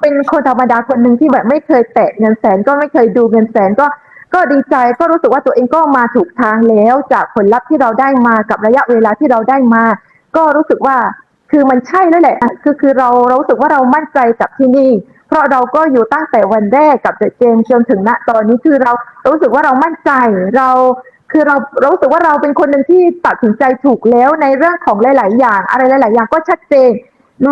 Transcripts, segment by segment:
เป็นคนธรรมดาคนหนึ่งที่แบบไม่เคยแตะเงินแสนก็ไม่เคยดูเงินแสนก็ก็ดีใจก็รู้สึกว่าตัวเองก็มาถูกทางแล้ว จากผลลัพธ์ที่เราได้มากับระยะเวลาที่เราได้มา ก็รู้สึกว่าคือมันใช่แล้วแหละคือคือเราเรารู้สึกว่าเรามั่นใจกับที่นี่ เพราะเราก็อยู่ตั้งแต่วันแรกกับเดอะเจมจนถึงณตอนนี้คือเรารู้สึกว่าเรามั่นใจเราคือเราเรารู้สึกว่าเราเป็นคนหนึ่งที่ตัดสินใจถูกแล้วในเรื่องของหลาย ๆ อย่าง อะไรหลาย ๆ อย่างก็ชัดเจน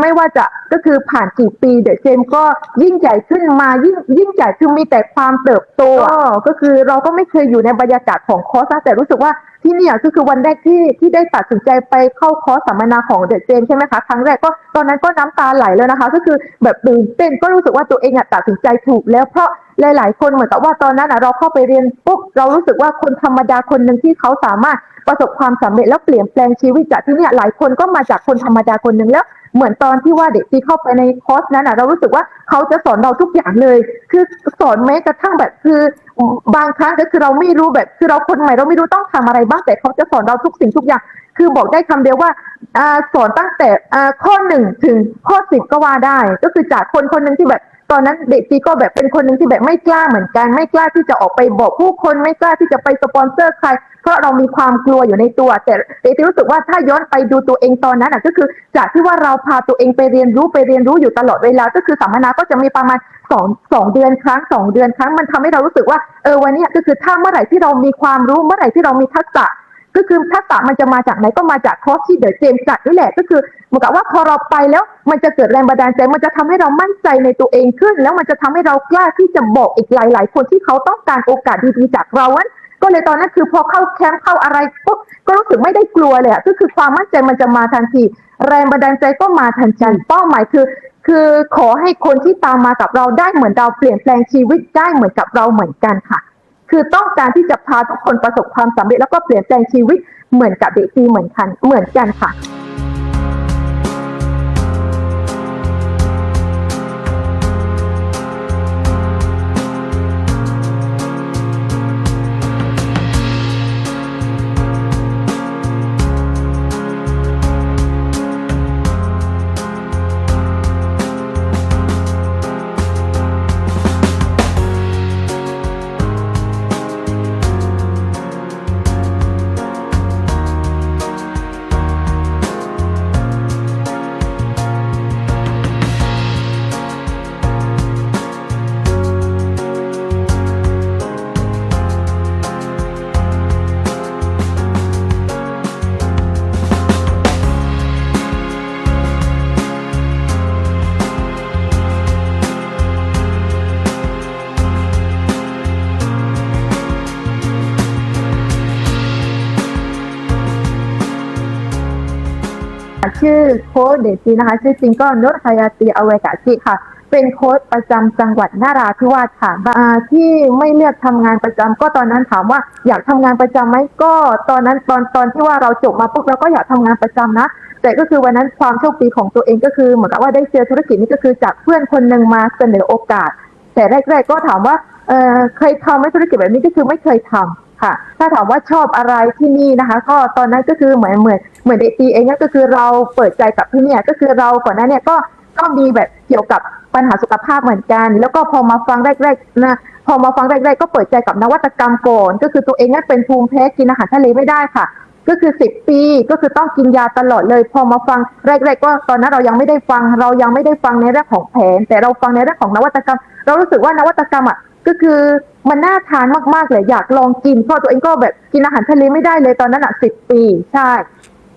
ไม่ว่าจะก็คือผ่านกี่ปีเดอะเจมก็ยิ่งใหญ่ขึ้นมายิ่งยิ่งใหญ่คือมีแต่ความเติบโตก็ก็คือเราก็ไม่เคยอยู่ในบรรยากาศของคอร์สนะแต่รู้สึกว่าที่เนี่ยก็คือวันแรกที่ที่ได้ตัดสินใจไปเข้าคอร์สสัมมนาของเดอะเจมใช่ไหมคะครั้งแรกก็ตอนนั้นก็น้ำตาไหลแล้วนะคะ ก็คือแบบตื่นเต้นก็รู้สึกว่าตัวเองอะตัดสินใจถูกแล้วเพราะหลาย ๆ คนเหมือนกับว่าตอนนั้นอะเราเข้าไปเรียนปุ๊บเรารู้สึกว่าคนธรรมดาคนหนึ่งที่เขาสามารถประสบความสำเร็จแล้วเปลี่ยนแปลงชีวิตจากที่เนี่ยหลายคนก็มาจากคนธรรมดาคนหนึ่งแล้ว เหมือนตอนที่ว่าเด็กที่เข้าไปในคอร์สนั้นอะเรารู้สึกว่าเขาจะสอนเราทุกอย่างเลย คือสอนแม้กระทั่งแบบคือบางครั้งก็คือเราไม่รู้แบบคือเราคนใหม่เราไม่รู้ต้องทำอะไรบ้างแต่เขาจะสอนเราทุกสิ่งทุกอย่าง คือบอกได้คำเดียวว่าอสอนตั้งแต่ข้อหนึ่งถึงข้อสิบก็ว่าได้ ก็คือจากคนคนหนึ่งที่แบบ อนนั้นเด็กจีก็แบบเป็นคนหนึ่งที่แบบไม่กล้าเหมือนกัน ไม่กล้าที่จะออกไปบอกผู้คนไม่กล้าที่จะไปสปอนเซอร์ใคร เพราะเรามีความกลัวอยู่ในตัว แต่เด็กจีรู้สึกว่าถ้าย้อนไปดูตัวเองตอนนั้นอะก็คือ จากที่ว่าเราพาตัวเองไปเรียนรู้ไปเรียนรู้อยู่ตลอดเวลา ก็คือสัมมนาก็จะมีประมาณสองสองเดือนครั้งสองเดือนครั้งมันทำให้เรารู้สึกว่าเออวันนี้ก็คือถ้าเมื่อไหร่ที่เรามีความรู้เมื่อไหร่ที่เรามีทักษะ ก็คือทักษะมันจะมาจากไหนก็มาจากคอร์สที่เดอะเจมจัดนี่แหละ ก็คือเหมือนกับว่าพอเราไปแล้ว มันจะเกิดแรงบันดาลใจ มันจะทำให้เรามั่นใจในตัวเองขึ้น แล้วมันจะทำให้เรากล้าที่จะบอกอีกหลาย ๆ คนที่เขาต้องการโอกาสดีๆจากเรานั้นก็เลยตอนนั้นคือพอเข้าแคมป์เข้าอะไรปุ๊บก็รู้สึกไม่ได้กลัวเลยอะก็คือความมั่นใจมันจะมาทันที แรงบันดาลใจก็มาทันทีเป้าหมายคือ คือขอให้คนที่ตามมากับเราได้เหมือนเราเปลี่ยนแปลงชีวิตได้เหมือนกับเราเหมือนกันค่ะ คือต้องการที่จะพาทุกคนประสบความสำเร็จแล้วก็เปลี่ยนแปลงชีวิตเหมือนกับเด็กดีเหมือนกันเหมือนกันค่ะ ชื่อโค้ชเดซีนะคะชื่อจริงก็นุชฮยาตีอเวกาชิค่ะ เป็นโค้ชประจำจังหวัดนาราธิวาสค่ะอ่าที่ไม่เลือกทำงานประจำก็ตอนนั้นถามว่าอยากทำงานประจำไหมก็ตอนนั้นตอนตอนที่ว่าเราจบมาปุ๊บเราก็อยากทำงานประจำนะแต่ก็คือวันนั้นความโชคดีของตัวเองก็คือเหมือนกับว่าได้เจอธุรกิจนี้ก็คือจากเพื่อนคนหนึ่งมาเสนอโอกาส แต่แรก ๆ ก็ถามว่าเเคยทำไหมธุรกิจแบบนี้ก็คือไม่เคยทำ ค่ะ ถ้าถามว่าชอบอะไรที่นี่นะคะ ก็ตอนนั้นก็คือเหมือนเหมือนเหมือนเดตีเองก็คือเราเปิดใจกับที่เนี่ยก็คือเราก่อนหน้าเนี่ยก็ก็มีแบบเกี่ยวกับปัญหาสุขภาพเหมือนกัน แล้วก็พอมาฟังแรกๆนะพอมาฟังแรกๆก็เปิดใจกับนวัตกรรมก่อนก็คือตัวเองนั้นเป็นภูมิแพ้กินอาหารทะเลไม่ได้ค่ะ ก็คือสิบปีก็คือต้องกินยาตลอดเลย พอมาฟังแรกๆก็ตอนนั้นเรายังไม่ได้ฟัง เรายังไม่ได้ฟังในเรื่องของแผน แต่เราฟังในเรื่องของนวัตกรรม เรารู้สึกว่านวัตกรรมอะก็คือ มันน่าทานมากๆเลยอยากลองกินเพราะตัวเองก็แบบกินอาหารทะเลไม่ได้เลยตอนนั้นอะสิบปีใช่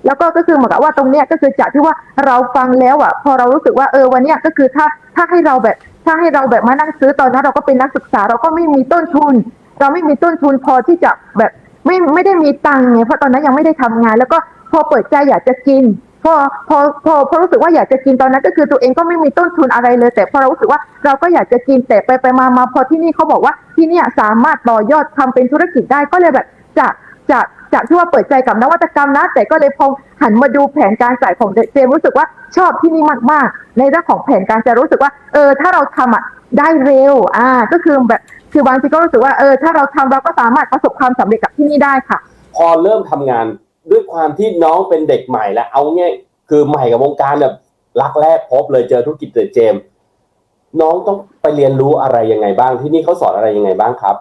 แล้วก็ก็คือเหมือนกับว่าตรงเนี้ยก็คือจากที่ว่าเราฟังแล้วอะ พอเรารู้สึกว่าเออวันเนี้ยก็คือถ้าถ้าให้เราแบบถ้าให้เราแบบมานั่งซื้อตอนนั้นเราก็เป็นนักศึกษา เราก็ไม่มีต้นทุน เราไม่มีต้นทุนพอที่จะแบบไม่ไม่ได้มีตังค์ไงเพราะตอนนั้นยังไม่ได้ทำงาน แล้วก็พอเปิดใจอยากจะกินพอพอพอพอรู้สึกว่าอยากจะกินตอนนั้นก็คือตัวเองก็ไม่มีต้นทุนอะไรเลย แต่พอเรารู้สึกว่าเราก็อยากจะกินแต่ไปไปมามาพอที่นี่เขาบอกว่า ที่เนี่ยสามารถต่อยอดทำเป็นธุรกิจได้ก็เลยแบบจากจากจากที่ว่าเปิดใจกับนวัตกรรมนะ แต่ก็เลยพอหันมาดูแผนการจ่ายของเจมรู้สึกว่าชอบที่นี่มากๆ ในเรื่องของแผนการจะรู้สึกว่า เออ ถ้าเราทำอะได้เร็ว อ่า ก็คือแบบคือบางทีก็รู้สึกว่าเออถ้าเราทำเราก็สามารถประสบความสำเร็จกับที่นี่ได้ค่ะ พอเริ่มทำงานด้วยความที่น้องเป็นเด็กใหม่แล้วเอาง่ายคือใหม่กับวงการแบบรักแรกพบเลยเจอธุรกิจเดอะเจมส์ น้องต้องไปเรียนรู้อะไรยังไงบ้างที่นี่เขาสอนอะไรยังไงบ้างครับ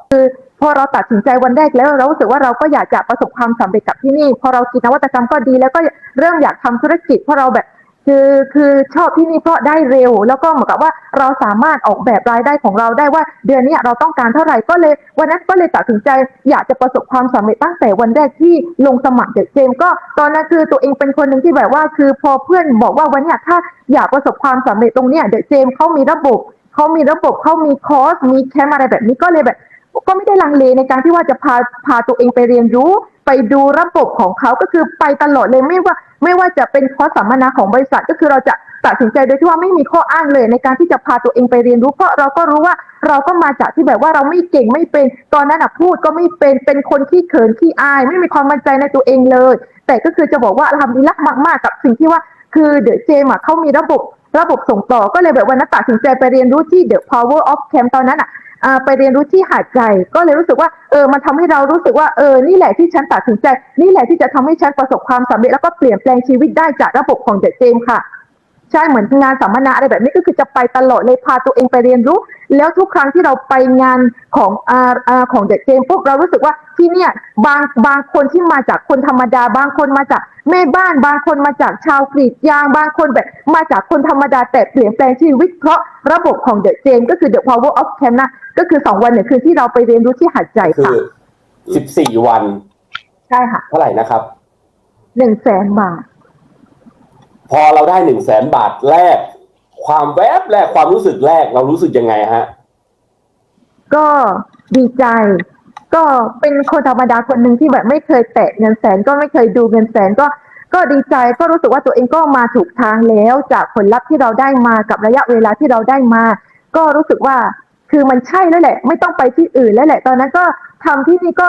พอเราตัดสินใจวันแรกแล้วเรารู้สึกว่าเราก็อยากจะประสบความสำเร็จกับที่นี่ พอเราคิดนวัตกรรมก็ดีแล้วก็เริ่มอยากทำธุรกิจเพราะเราแบบ คือคือชอบที่นี่เพราะได้เร็ว แล้วก็เหมือนกับว่าเราสามารถออกแบบรายได้ของเราได้ว่า เดือนนี้เราต้องการเท่าไหร่ก็เลย วันนั้นก็เลยตัดสินใจ อยากจะประสบความสำเร็จตั้งแต่วันแรกที่ลงสมัครเด็กเจมก็ตอนนั้นคือตัวเองเป็นคนหนึ่งที่แบบว่า คือพอเพื่อนบอกว่าวันนี้ถ้าอยากประสบความสำเร็จตรงเนี้ยเด็กเจมเขามีระบบเขามีระบบเขามีคอร์สมีแคมอะไรแบบนี้ก็เลยแบบ ก็ไม่ได้ลังเลในการที่ว่าจะพาพาตัวเองไปเรียนรู้ ไปดูระบบของเขาก็คือไปตลอดเลยไม่ว่าไม่ว่าจะเป็นคอร์สสัมมนาของบริษัท ก็คือเราจะตัดสินใจโดยที่ว่าไม่มีข้ออ้างเลย ในการที่จะพาตัวเองไปเรียนรู้ เพราะเราก็รู้ว่าเราก็มาจากที่แบบว่าเราไม่เก่งไม่เป็น ตอนนั้นอะพูดก็ไม่เป็นเป็นคนขี้เขินขี้อาย ไม่มีความมั่นใจในตัวเองเลย แต่ก็คือจะบอกว่าทำดีลักมากๆกับสิ่งที่ว่าคือเดอะเจมอะเขามีระบบระบบส่งต่อก็เลยแบบวันนั้นตัดสินใจไปเรียนรู้ที่ The Power of Camp ตอนนั้นอะ ไปเรียนรู้ที่หาดใหญ่ก็เลยรู้สึกว่าเออมันทำให้เรารู้สึกว่าเออนี่แหละที่ฉันตัดสินใจ นี่แหละที่จะทำให้ฉันประสบความสำเร็จแล้วก็เปลี่ยนแปลงชีวิตได้จากระบบของเดอะเจมค่ะ ใช่เหมือนงานสัมมนาอะไรแบบนี้ก็คือจะไปตลอดเลยพาตัวเองไปเรียนรู้ แล้วทุกครั้งที่เราไปงานของอ่าอ่าของเด็กเจมปุ๊บเรารู้สึกว่าที่เนี่ยบางบางคนที่มาจากคนธรรมดา บางคนมาจากแม่บ้าน บางคนมาจากชาวกรีดยาง บางคนแบบมาจากคนธรรมดาแต่เปลี่ยนแปลงชีวิต เพราะระบบของเดอะเจมก็คือ The Power of Camp นะก็คือสองวันเนี่ยคือที่เราไปเรียนรู้ที่หาดใหญ่คืค่ะอ14วัน ใช่ค่ะ เท่าไหร่นะครับหนึ่งแสนบาท พอเราได้หนึ่งแสนบาทแรก ความแวบแรกความรู้สึกแรกเรารู้สึกยังไงฮะ ก็ดีใจ ก็เป็นคนธรรมดาคนหนึ่งที่แบบไม่เคยแตะเงินแสนก็ไม่เคยดูเงินแสนก็ก็ดีใจก็รู้สึกว่าตัวเองก็มาถูกทางแล้ว จากผลลัพธ์ที่เราได้มากับระยะเวลาที่เราได้มา ก็รู้สึกว่าคือมันใช่แล้วแหละ ไม่ต้องไปที่อื่นแล้วแหละ ตอนนั้นก็ทำที่นี่ก็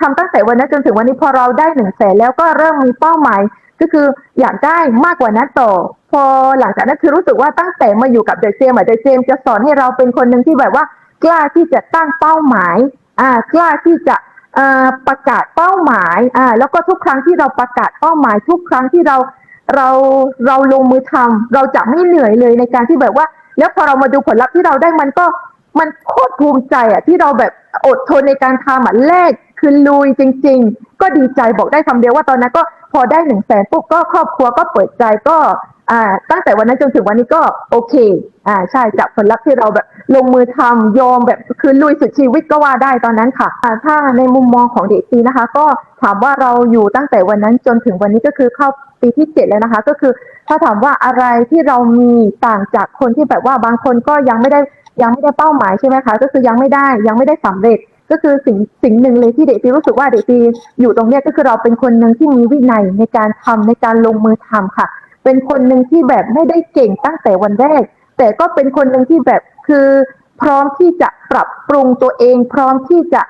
ทำตั้งแต่วันนั้นจนถึงวันนี้พอเราได้หนึ่งแสนแล้วก็เริ่มมีเป้าหมาย ก็คืออยากได้มากกว่านั้นต่อ พอหลังจากนั้นคือรู้สึกว่าตั้งแต่มาอยู่กับเดอะเจมอะเดอะเจมจะสอนให้เราเป็นคนหนึ่งที่แบบว่า กล้าที่จะตั้งเป้าหมายอ่ากล้าที่จะประกาศเป้าหมายอ่าแล้วก็ทุกครั้งที่เราประกาศเป้าหมาย ทุกครั้งที่เราเราเราลงมือทำเราจะไม่เหนื่อยเลยในการที่แบบว่า แล้วพอเรามาดูผลลัพธ์ที่เราได้มันก็มันโคตรภูมิใจอะที่เราแบบอดทนในการทำอะแรกคือลุยจริง ๆ ก็ดีใจบอกได้คำเดียวว่าตอนนั้นก็ พอได้หนึ่งแสนปุ๊บก็ครอบครัวก็เปิดใจก็อ่าตั้งแต่วันนั้นจนถึงวันนี้ก็โอเคอ่าใช่จากผลลัพธ์ที่เราแบบลงมือทำยอมแบบคือลุยสุดชีวิตก็ว่าได้ตอนนั้นค่ะอ่าถ้าในมุมมองของเด็กปีนะคะ ก็ถามว่าเราอยู่ตั้งแต่วันนั้นจนถึงวันนี้ก็คือเข้าปีที่เจ็ดแล้วนะคะ ก็คือถ้าถามว่าอะไรที่เรามีต่างจากคนที่แบบว่าบางคนก็ยังไม่ได้ยังไม่ได้เป้าหมายใช่ไหมคะ ก็คือยังไม่ได้ยังไม่ได้สำเร็จ ก็คือสิ่งสิ่งหนึ่งเลยที่เด็กปีรู้สึกว่าเด็กปีอยู่ตรงเนี้ยก็คือเราเป็นคนหนึ่งที่มีวินัยในการทำในการลงมือทำค่ะ เป็นคนหนึ่งที่แบบไม่ได้เก่งตั้งแต่วันแรก แต่ก็เป็นคนหนึ่งที่แบบคือ พร้อมที่จะปรับปรุงตัวเอง พร้อมที่จะ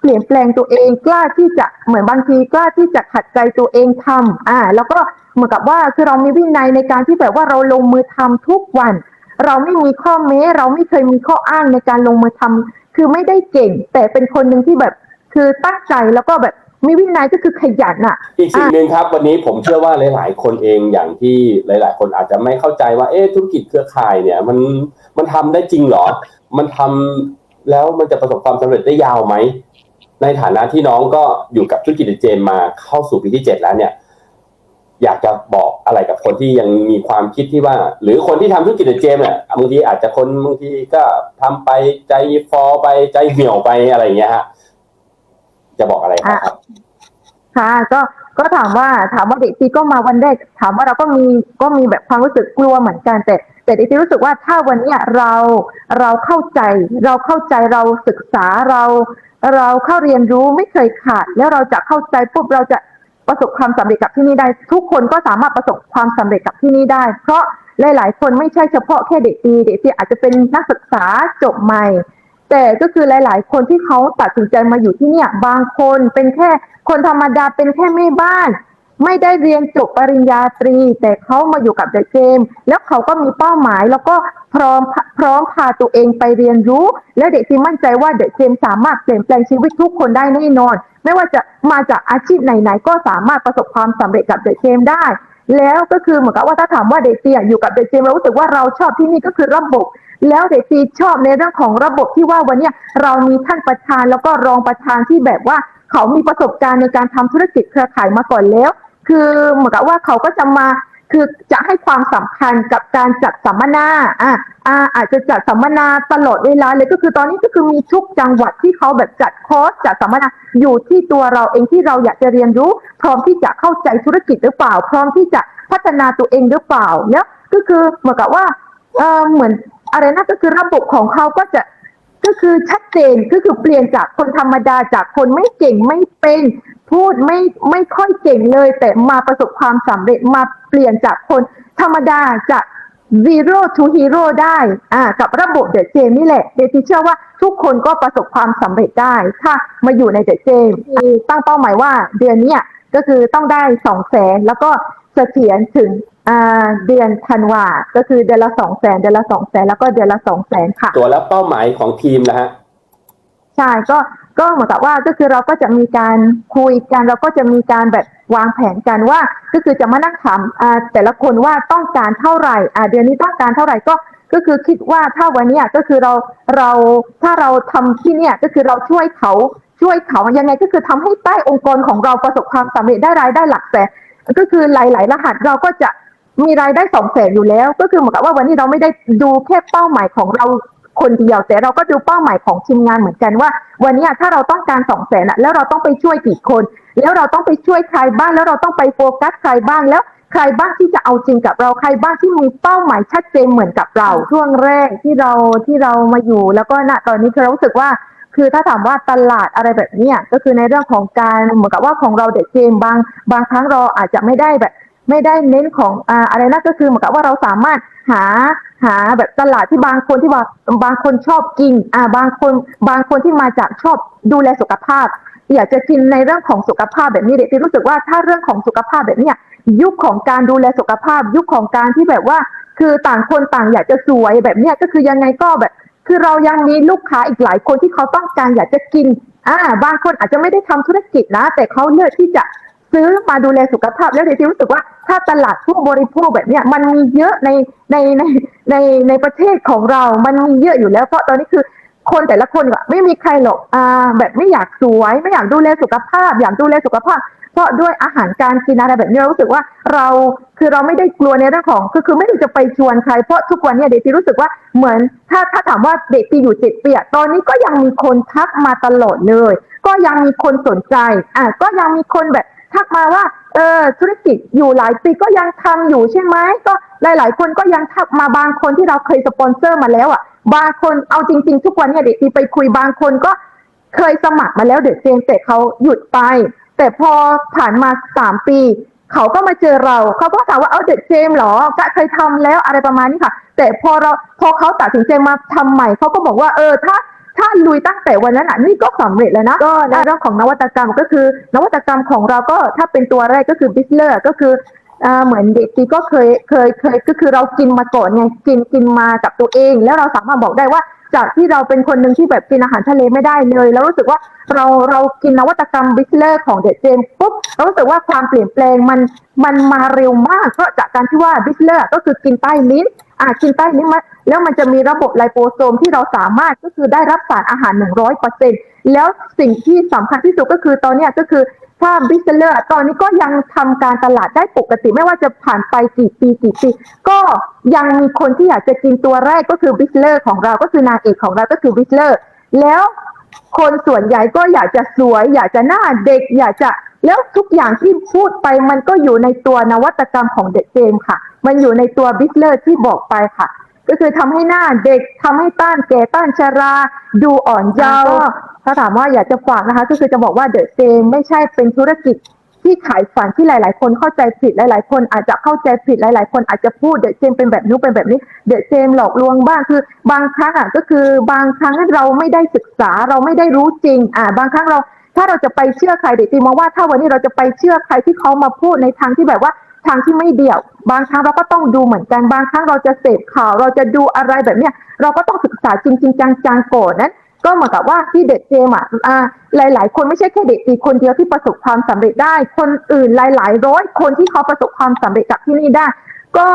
เปลี่ยนแปลงตัวเองกล้าที่จะเหมือนบางทีกล้าที่จะขัดใจตัวเองทำอ่า แล้วก็เหมือนกับว่าคือเรามีวินัยในการที่แบบว่าเราลงมือทำทุกวัน เราไม่มีข้อแม้เราไม่เคยมีข้ออ้างในการลงมือทำ คือไม่ได้เก่ง แต่เป็นคนหนึ่งที่แบบคือตั้งใจแล้วก็แบบมีวินัยก็คือขยันอะ อีกสิ่งหนึ่งครับ วันนี้ผมเชื่อว่าหลาย ๆ คนเองอย่างที่หลาย ๆ คนอาจจะไม่เข้าใจว่าเอ๊ะธุรกิจเครือข่ายเนี่ยมันมันทำได้จริงเหรอ มันทำแล้วมันจะประสบความสำเร็จได้ยาวไหมในฐานะที่น้องก็อยู่กับธุรกิจเจมมาเข้าสู่ปีที่เจ็ดแล้วเนี่ย อยากจะบอกอะไรกับคนที่ยังมีความคิดที่ว่า หรือคนที่ทำธุรกิจเจมเนี่ยบางทีอาจจะคนบางทีก็ทำไปใจฟอไปใจเหี่ยวไปอะไรอย่างเงี้ยฮะจะบอกอะไรครับ ค่ะ ก็ก็ถามว่าถามว่าเด็กทีก็มาวันแรกถามว่าเราก็มีก็มีแบบความรู้สึกกลัวเหมือนกันแต่แต่เด็กทีรู้สึกว่าถ้าวันเนี้ยเราเราเข้าใจ เราเข้าใจเราศึกษาเรา เราเข้าเรียนรู้ไม่เคยขาด แล้วเราจะเข้าใจปุ๊บเราจะ ประสบความสำเร็จกับที่นี่ได้ ทุกคนก็สามารถประสบความสำเร็จกับที่นี่ได้ เพราะหลาย ๆ คนไม่ใช่เฉพาะแค่เด็กดีเด็กที่อาจจะเป็นนักศึกษาจบใหม่ แต่ก็คือหลาย ๆ คนที่เขาตัดสินใจมาอยู่ที่เนี่ย บางคนเป็นแค่คนธรรมดาเป็นแค่แม่บ้าน ไม่ได้เรียนจบปริญญาตรี แต่เขามาอยู่กับเดอะเจมแล้วเขาก็มีเป้าหมาย แล้วก็พร้อมพร้อมพาตัวเองไปเรียนรู้ และเด็กที่มั่นใจว่าเดอะเจมสามารถเปลี่ยนแปลงชีวิตทุกคนได้แน่นอน ไม่ว่าจะมาจากอาชีพไหนๆก็สามารถประสบความสำเร็จกับเดอะเจมได้ แล้วก็คือเหมือนกับว่าถ้าถามว่าเดจีอะอยู่กับเดจีเรารู้สึกว่าเราชอบที่นี่ก็คือระบบแล้วเดจีชอบในเรื่องของระบบที่ว่าวันนี้เรามีท่านประธานแล้วก็รองประธานที่แบบว่าเขามีประสบการณ์ในการทำธุรกิจเครือข่ายมาก่อนแล้ว คือเหมือนกับว่าเขาก็จะมาคือจะให้ความสำคัญกับการจัดสัมมนาอะอ่าอาจจะจัดสัมมนาตลอดเวลาเลยก็คือตอนนี้ก็คือมีทุกจังหวัดที่เขาแบบจัดคอร์สจัดสัมมนาอยู่ที่ตัวเราเองที่เราอยากจะเรียนรู้ พร้อมที่จะเข้าใจธุรกิจหรือเปล่า พร้อมที่จะพัฒนาตัวเองหรือเปล่าแล้วก็คือเหมือนกับว่าเออเหมือนอะไรนะก็คือระบบของเขาก็จะก็คือชัดเจนก็คือเปลี่ยนจากคนธรรมดาจากคนไม่เก่งไม่เป็น พูดไม่ไม่ค่อยเก่งเลย แต่มาประสบความสำเร็จมาเปลี่ยนจากคนธรรมดาจาก zero to hero ได้อ่ากับระบบเดอะเจมนี่แหละเดที่เชื่อว่าทุกคนก็ประสบความสำเร็จได้ ถ้ามาอยู่ในเดอะเจมตั้งเป้าหมายว่าเดือนเนี้ยก็คือต้องได้สองแสนแล้วก็เสถียรถึงอ่าเดือนธันวาก็คือเดือนละสองแสนเดือนละสองแสนแล้วก็เดือนละสองแสนค่ะ ตัวแล้วเป้าหมายของทีมนะฮะ ใช่ก็ก็เหมือนกับว่าก็คือเราก็จะมีการคุยกันเราก็จะมีการแบบวางแผนกันว่า ก็คือจะมานั่งถามอ่าแต่ละคนว่าต้องการเท่าไหร่อ่าเดือนนี้ต้องการเท่าไหร่ก็ก็คือคิดว่าถ้าวันนี้ก็คือเราเราถ้าเราทำที่เนี่ยก็คือเราช่วยเขาช่วยเขายังไงก็คือทำให้ใต้องค์กรของเราประสบความสำเร็จได้รายได้หลักแสนก็คือหลาย ๆ รหัสเราก็จะมีรายได้สองแสนอยู่แล้ว ก็คือเหมือนกับว่าวันนี้เราไม่ได้ดูแค่เป้าหมายของเรา คนเดียว แต่เราก็ดูเป้าหมายของทีมงานเหมือนกันว่า วันนี้ถ้าเราต้องการสองแสนอะแล้วเราต้องไปช่วยกี่คน แล้วเราต้องไปช่วยใครบ้างแล้วเราต้องไปโฟกัสใครบ้างแล้วใครบ้างที่จะเอาจริงกับเราใครบ้างที่มีเป้าหมายชัดเจนเหมือนกับเรา ช่วงแรกที่เราที่เรามาอยู่ แล้วก็ณตอนนี้คือเรารู้สึกว่า คือถ้าถามว่าตลาดอะไรแบบนี้ก็คือในเรื่องของการเหมือนกับว่าของเราเด็กเกมบางบางครั้งเราอาจจะไม่ได้แบบ ไม่ได้เน้นของอ่าอะไรนะก็คือเหมือนกับว่าเราสามารถหาหาแบบตลาดที่บางคนที่ว่าบางคนชอบกินอ่าบางคนบางคนที่มาจากชอบดูแลสุขภาพ อยากจะกินในเรื่องของสุขภาพแบบนี้เด็กที่รู้สึกว่าถ้าเรื่องของสุขภาพแบบเนี้ยยุคของการดูแลสุขภาพ ยุคของการที่แบบว่า คือต่างคนต่างอยากจะสวยแบบเนี้ยก็คือยังไงก็แบบ คือเรายังมีลูกค้าอีกหลายคนที่เขาต้องการอยากจะกินอ่าบางคนอาจจะไม่ได้ทำธุรกิจนะ แต่เขาเลือกที่จะ ซื้อมาดูแลสุขภาพ แล้วเดี๋ยวที่รู้สึกว่าถ้าตลาดผู้บริโภคแบบเนี้ยมันมีเยอะในในในในในประเทศของเรา มันมีเยอะอยู่แล้วเพราะตอนนี้คือคนแต่ละคนอะไม่มีใครหรอกอ่าแบบไม่อยากสวย ไม่อยากดูแลสุขภาพ อยากดูแลสุขภาพ เพราะด้วยอาหารการกินอะไรแบบนี้เรารู้สึกว่าเราคือเราไม่ได้กลัวในเรื่องของคือคือไม่ได้จะไปชวนใครเพราะทุกวันเนี่ยเด็กที่รู้สึกว่าเหมือนถ้าถ้าถามว่าเด็กที่อยู่เจ็ดปีอะตอนนี้ก็ยังมีคนทักมาตลอดเลย ก็ยังมีคนสนใจอะก็ยังมีคนแบบ ทักมาว่า เออธุรกิจอยู่หลายปีก็ยังทำอยู่ใช่ไหมก็หลาย ๆ คนก็ยังทักมาบางคนที่เราเคยสปอนเซอร์มาแล้วอะ บางคนเอาจริง ๆ ทุกวันเนี่ยเด็กที่ไปคุยบางคนก็เคยสมัครมาแล้วเด็กเจมส์แต่เขาหยุดไป แต่พอผ่านมาสามปีเขาก็มาเจอเรา เขาก็ถามว่าเอาเด็กเจมส์หรอก็เคยทำแล้วอะไรประมาณนี้ค่ะ แต่พอเราพอเขาตัดสินใจมาทำใหม่เขาก็บอกว่าเออถ้า ถ้าลุยตั้งแต่วันนั้นอะนี่ก็สำเร็จแล้วนะก็ในเรื่องของนวัตกรรมก็คือ นวัตกรรมของเราก็ถ้าเป็นตัวแรกก็คือบิสเลอร์ก็คืออ่าเหมือนเด็กทีก็เคยเคยเคยก็คือเรากินมาก่อนไงกินกินมากับตัวเอง แล้วเราสามารถบอกได้ว่าจากที่เราเป็นคนหนึ่งที่แบบกินอาหารทะเลไม่ได้เลย แล้วรู้สึกว่าเราเรากินนวัตกรรมบิสเลอร์ของเดอะเจมปุ๊บเรารู้สึกว่าความเปลี่ยนแปลงมันมันมาเร็วมากเพราะจากการที่ว่าบิสเลอร์ก็คือกินใต้ลิ้น อ่ากินใต้ลิ้มาแล้วมันจะมีระบบไลโปโซมที่เราสามารถก็คือได้รับสารอาหาร 100%แล้วสิ่งที่สำคัญที่สุดก็คือตอนนี้ก็คือถ้าบิสเลอร์ตอนนี้ก็ยังทำการตลาดได้ปกติไม่ว่าจะผ่านไปกี่ปีกี่ปีก็ยังมีคนที่อยากจะกินตัวแรกก็คือบิสเลอร์ของเราก็คือนางเอกของเราก็คือบิสเลอร์แล้วคนส่วนใหญ่ก็อยากจะสวย อยากจะหน้าเด็ก อยากจะ แล้วทุกอย่างที่พูดไปมันก็อยู่ในตัวนวัตกรรมของเด็กเจมค่ะ มันอยู่ในตัวบิสเลอร์ที่บอกไปค่ะ ก็คือทำให้หน้าเด็กทำให้ต้านแก่ต้านชรา ดูอ่อนเยาว์ถ้าถามว่าอยากจะฝากนะคะ ก็คือจะบอกว่าเดอะเจมไม่ใช่เป็นธุรกิจที่ขายฝันที่หลาย ๆ คนเข้าใจผิดหลาย ๆ คนอาจจะเข้าใจผิดหลาย ๆ คนอาจจะพูดเดอะเจมเป็นแบบนู้นเป็นแบบนี้ เดอะเจมหลอกลวงบ้างคือบางครั้งอะก็คือบางครั้งเราไม่ได้ศึกษาเราไม่ได้รู้จริง อ่า บางครั้งเรา ถ้าเราจะไปเชื่อใครเด็กตีมองว่าถ้าวันนี้เราจะไปเชื่อใครที่เขามาพูดในทางที่แบบว่าทางที่ไม่เดี่ยว บางครั้งเราก็ต้องดูเหมือนกันบางครั้งเราจะเสพข่าว เราจะดูอะไรแบบเนี้ยเราก็ต้องศึกษาจริงๆจังๆก่อนนั้น ก็เหมือนกับว่าที่เด็กเจมอะอ่าหลาย ๆ คนไม่ใช่แค่เด็กตีคนเดียวที่ประสบความสำเร็จได้ คนอื่นหลาย ๆ ร้อยคนที่เขาประสบความสำเร็จจากที่นี่ได้ ก็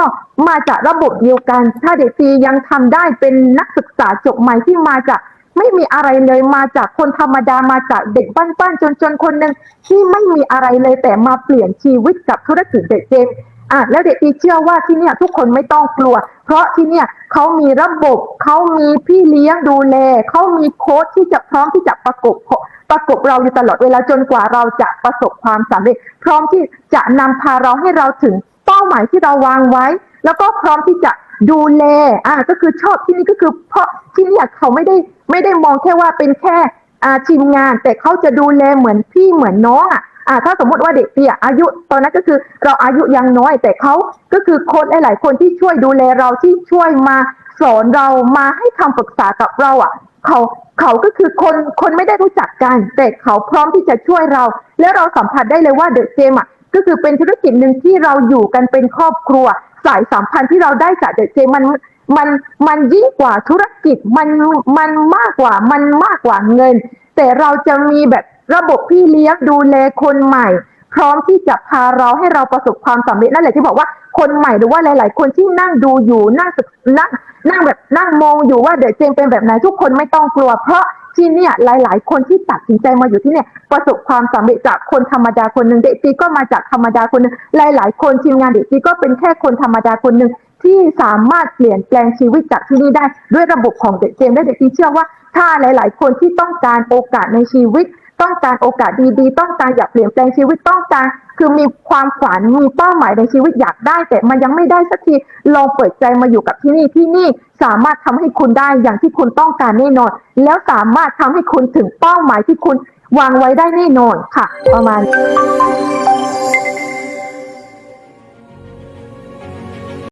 มาจากระบบเดียวกัน ถ้าเด็กตียังทำได้เป็นนักศึกษาจบใหม่ที่มาจาก ไม่มีอะไรเลยมาจากคนธรรมดามาจากเด็กบ้านๆจนๆคนหนึ่งที่ไม่มีอะไรเลยแต่มาเปลี่ยนชีวิตกับธุรกิจเด็กเจมอะแล้วเด็กตีเชื่อว่าที่เนี่ยทุกคนไม่ต้องกลัว เพราะที่เนี่ยเขามีระบบเขามีพี่เลี้ยงดูแลเขามีโค้ชที่จะพร้อมที่จะประกบประกบเราอยู่ตลอดเวลาจนกว่าเราจะประสบความสำเร็จ พร้อมที่จะนำพาเราให้เราถึงเป้าหมายที่เราวางไว้ แล้วก็พร้อมที่จะดูแลอะก็คือชอบที่นี่ก็คือเพราะที่เนี่ยเขาไม่ได้ ไม่ได้มองแค่ว่าเป็นแค่อ่าทีมงาน แต่เขาจะดูแลเหมือนพี่เหมือนน้องอะอ่าถ้าสมมติว่าเด็กเตี่ยอายุตอนนั้นก็คือเราอายุยังน้อย แต่เขาก็คือคนหลาย ๆ คนที่ช่วยดูแลเราที่ช่วยมาสอนเรามาให้คำปรึกษากับเราอะเขาเขาก็คือคนคนไม่ได้รู้จักกัน แต่เขาพร้อมที่จะช่วยเรา และเราสัมผัสได้เลยว่าเดอะเจมอะก็คือเป็นธุรกิจหนึ่งที่เราอยู่กันเป็นครอบครัว สายสัมพันธ์ที่เราได้จากเดอะเจมมัน มันมันยิ่งกว่าธุรกิจมันมันมากกว่ามันมากกว่าเงิน แต่เราจะมีแบบระบบพี่เลี้ยงดูแลคนใหม่ พร้อมที่จะพาเราให้เราประสบความสำเร็จนั่นแหละที่บอกว่าคนใหม่หรือว่าหลาย ๆ คนที่นั่งดูอยู่นั่งศึกนั่งนั่งแบบนั่งมองอยู่ว่าเดอะเจมเป็นแบบไหนทุกคนไม่ต้องกลัว เพราะที่เนี่ยหลาย ๆ คนที่ตัดสินใจมาอยู่ที่เนี่ยประสบความสำเร็จจากคนธรรมดาคนหนึ่งเด็กจีก็มาจากธรรมดาคนหนึ่งหลาย ๆ คนทีมงานเด็กจีก็เป็นแค่คนธรรมดาคนหนึ่ง ที่สามารถเปลี่ยนแปลงชีวิตจากที่นี่ได้ด้วยระบบของเด็กเจมและเด็กจีเชื่อว่า ถ้าหลาย ๆ คนที่ต้องการโอกาสในชีวิต ต้องการโอกาสดีๆ ต้องการอยากเปลี่ยนแปลงชีวิตต้องการ คือมีความฝันมีเป้าหมายในชีวิตอยากได้ แต่มันยังไม่ได้สักทีลองเปิดใจมาอยู่กับที่นี่ที่นี่สามารถทำให้คุณได้อย่างที่คุณต้องการแน่นอน แล้วสามารถทำให้คุณถึงเป้าหมายที่คุณวางไว้ได้แน่นอนค่ะ ประมาณ